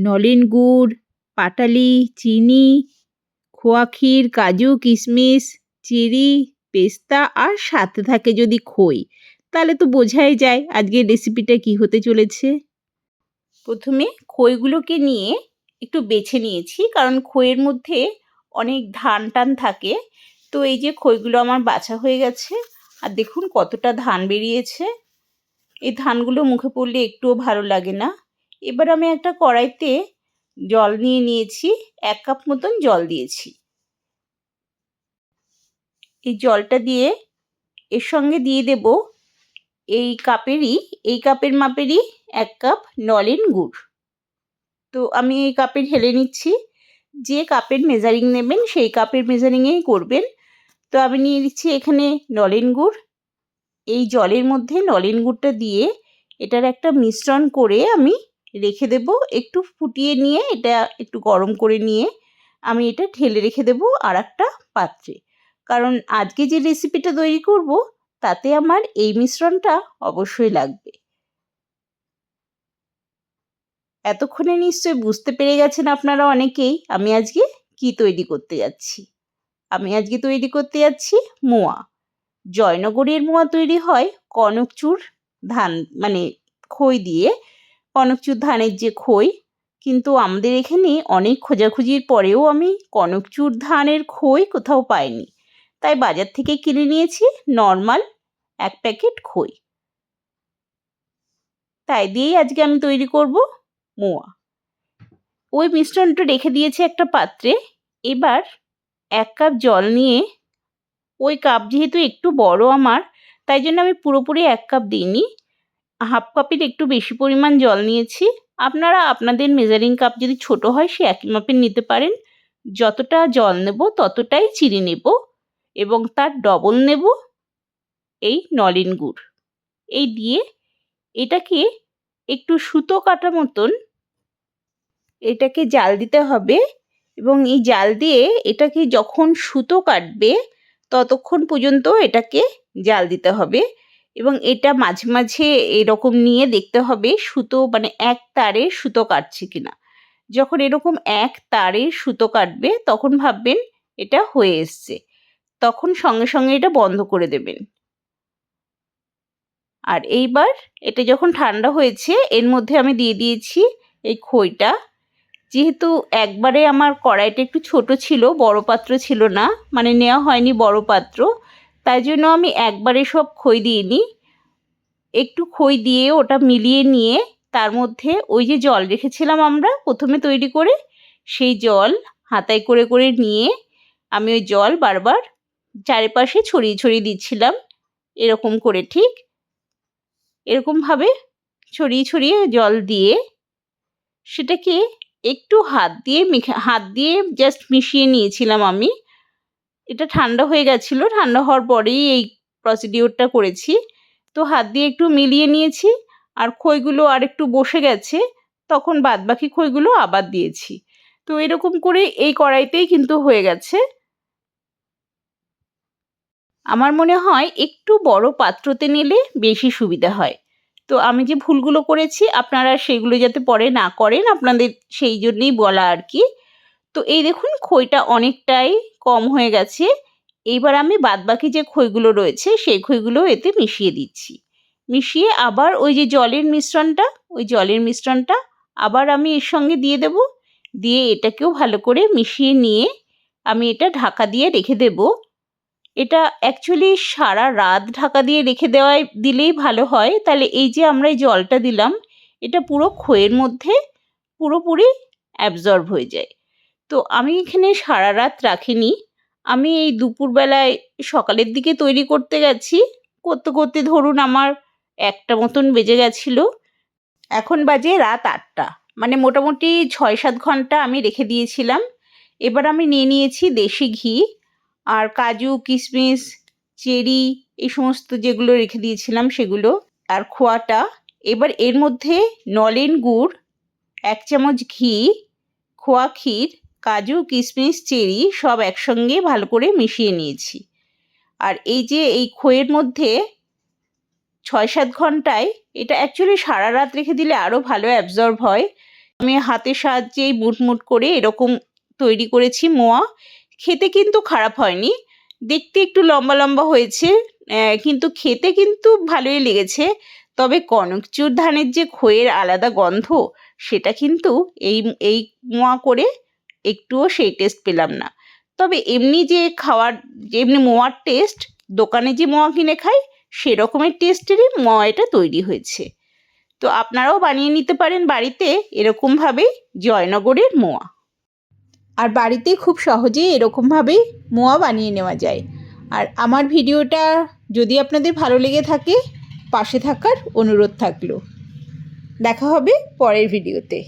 নলেন গুড়, পাটালি, চিনি খোয়া ক্ষীর কাজু কিশমিশ চেরি পেস্তা আর সাথে থাকে যদি খই, তাহলে তো বোঝাই যায় আজকের রেসিপিটা কি হতে চলেছে। প্রথমে খইগুলোকে নিয়ে একটু বেছে নিয়েছি, কারণ খইয়ের মধ্যে অনেক ধান টান থাকে। তো এই যে খইগুলো আমার বাছা হয়ে গেছে, আর দেখুন কতটা ধান বেরিয়েছে। এই ধানগুলো মুখে পড়লে একটুও ভালো লাগে না। এবার আমি একটা কড়াইতে জল নিয়ে নিয়েছি, এক কাপ মতন জল দিয়েছি। এই জলটা দিয়ে এর সঙ্গে দিয়ে দেব এই কাপেরই, এই কাপের মাপেরই এক কাপ নলেন গুড়। তো আমি এই কাপে ঢেলে নিচ্ছি, যে কাপের মেজারিং নেবেন সেই কাপের মেজারিংয়েই করবেন। তো আমি নিয়ে নিচ্ছি এখানে নলেন গুড়। এই জলের মধ্যে নলেন গুড়টা দিয়ে এটার একটা মিশ্রণ করে আমি রেখে দেব। একটু ফুটিয়ে নিয়ে এটা একটু গরম করে নিয়ে আমি এটা ঢেলে রেখে দেব আর একটা পাত্রে। কারণ আজকে যে রেসিপিটা তৈরি করব, তাতে আমার এই মিশ্রণটা অবশ্যই লাগবে। এতক্ষণে নিশ্চয়ই বুঝতে পেরে গেছেন আপনারা অনেকেই আমি আজকে কি তৈরি করতে যাচ্ছি। আমি আজকে তৈরি করতে যাচ্ছি মোয়া। জয়নগরের মোয়া তৈরি হয় কনকচুর ধান মানে খই দিয়ে। কনকচুর ধানের যে খই, কিন্তু আমাদের এখানে অনেক খোঁজাখুঁজির পরেও আমি কনকচুর ধানের খই কোথাও পাইনি। তাই বাজার থেকে কিনে নিয়েছি নর্মাল এক প্যাকেট খই। তাই দিয়েই আজকে আমি তৈরি করব মোয়া। ওই মিশ্রণটা রেখে দিয়েছি একটা পাত্রে। এবার এক কাপ জল নিয়ে ওই কাপ যেহেতু একটু বড় আমার, তাই জন্য আমি পুরোপুরি এক কাপ দিইনি। হাফ কাপের একটু বেশি পরিমাণ জল নিয়েছি। আপনারা আপনাদের মেজারিং কাপ যদি ছোট হয়, সে একই মাপের নিতে পারেন। যতটা জল নেব, ততটাই চিনি নেব এবং তার ডবল নেব এই নলেন গুড়। এই দিয়ে এটাকে একটু সুতো কাটা মতন এটাকে জাল দিতে হবে এবং এই জাল দিয়ে এটাকে যখন সুতো কাটবে, ততক্ষণ পর্যন্ত এটাকে জাল দিতে হবে। এবং এটা মাঝে মাঝে এরকম নিয়ে দেখতে হবে সুতো মানে এক তারে সুতো কাটছে কিনা। যখন এরকম এক তারে সুতো কাটবে, তখন ভাববেন এটা হয়ে এসছে। তখন সঙ্গে সঙ্গে এটা বন্ধ করে দেবেন। আর এইবার এটা যখন ঠান্ডা হয়েছে, এর মধ্যে আমি দিয়ে দিয়েছি এই খইটা। যেহেতু একবারে আমার কড়াইটা একটু ছোট ছিল, বড় পাত্র ছিল না মানে নেওয়া হয়নি বড় পাত্র তাই জন্য আমি একবারে সব খই দিইনি একটু খই দিয়ে ওটা মিলিয়ে নিয়ে তার মধ্যে ওই যে জল রেখেছিলাম আমরা প্রথমে তৈরি করে, সেই জল হাতায় করে করে নিয়ে আমি ওই জল বারবার চারিপাশে ছড়িয়ে ছড়িয়ে দিচ্ছিলাম, এরকম করে ঠিক। এরকমভাবে ছড়িয়ে ছড়িয়ে জল দিয়ে সেটাকে একটু হাত দিয়ে হাত দিয়ে জাস্ট মিশিয়ে নিয়েছিলাম আমি। এটা ঠান্ডা হয়ে গেছিল, ঠান্ডা হওয়ার পরেই এই প্রসিডিওরটা করেছি। তো হাত দিয়ে একটু মিলিয়ে নিয়েছি, আর খইগুলো আর একটু বসে গেছে, তখন বাদবাকি খইগুলো আবার দিয়েছি। তো এরকম করে এই কড়াইতেই কিন্তু হয়ে গেছে। আমার মনে হয় একটু বড় পাত্রতে নিলে বেশি সুবিধা হয়। তো আমি যে ভুলগুলো করেছি, আপনারা সেগুলো যাতে পরে না করেন, আপনাদের সেই জন্যেই বলা আর কি। তো এই দেখুন খইটা অনেকটাই কম হয়ে গেছে। এইবার আমি বাদবাকি যে খইগুলো রয়েছে, সেই খইগুলো এতে মিশিয়ে দিচ্ছি। মিশিয়ে আবার ওই যে জলের মিশ্রণটা, ওই জলের মিশ্রণটা আবার আমি এর সঙ্গে দিয়ে দেব। দিয়ে এটাকেও ভালো করে মিশিয়ে নিয়ে আমি এটা ঢাকা দিয়ে রেখে দেব। এটা অ্যাকচুয়ালি সারা রাত ঢাকা দিয়ে রেখে দেওয়ায় দিলেই ভালো হয়। তাহলে এই যে আমরা এই জলটা দিলাম, এটা পুরো খইয়ের মধ্যে পুরোপুরি অ্যাবজর্ব হয়ে যায়। তো আমি এখানে সারা রাত রাখিনি। আমি এই দুপুরবেলায় সকালের দিকে তৈরি করতে গেছি। করতে করতে ধরুন আমার একটা মতন বেজে গেছিল। এখন বাজে রাত আটটা। মানে মোটামুটি ছয় সাত ঘণ্টা আমি রেখে দিয়েছিলাম। এবার আমি নিয়ে নিয়েছি দেশি ঘি আর কাজু, কিশমিশ, চেরি এই সমস্ত যেগুলো রেখে দিয়েছিলাম সেগুলো আর খোয়াটা। এবার এর মধ্যে নলেন গুড়, এক চামচ ঘি, খোয়া ক্ষীর কাজু কিশমিশ চেরি সব একসঙ্গে ভালো করে মিশিয়ে নিয়েছি। আর এই যে এই খইয়ের মধ্যে ছয় সাত ঘন্টায় এটা অ্যাকচুয়ালি সারা রাত রেখে দিলে আরও ভালো অ্যাবজর্ব হয়। আমি হাতের সাহায্যেই মুটমুট করে এরকম তৈরি করেছি মোয়া। খেতে কিন্তু খারাপ হয়নি। দেখতে একটু লম্বা লম্বা হয়েছে কিন্তু খেতে কিন্তু ভালোই লেগেছে। তবে কনকচুর ধানের যে খইয়ের আলাদা গন্ধ, সেটা কিন্তু এই এই মোয়া করে একটুও সেই টেস্ট পেলাম না। তবে এমনি যে খাওয়ার, এমনি মোয়ার টেস্ট দোকানে যে মোয়া কিনে খাই, সেরকমের টেস্টেরই মোয়া এটা তৈরি হয়েছে। তো আপনারাও বানিয়ে নিতে পারেন বাড়িতে এরকমভাবেই জয়নগরের মোয়া। আর বাড়িতে খুব সহজেই এরকমভাবেই মোয়া বানিয়ে নেওয়া যায়। আর আমার ভিডিওটা যদি আপনাদের ভালো লেগে থাকে, পাশে থাকার অনুরোধ থাকল। দেখা হবে পরের ভিডিওতে।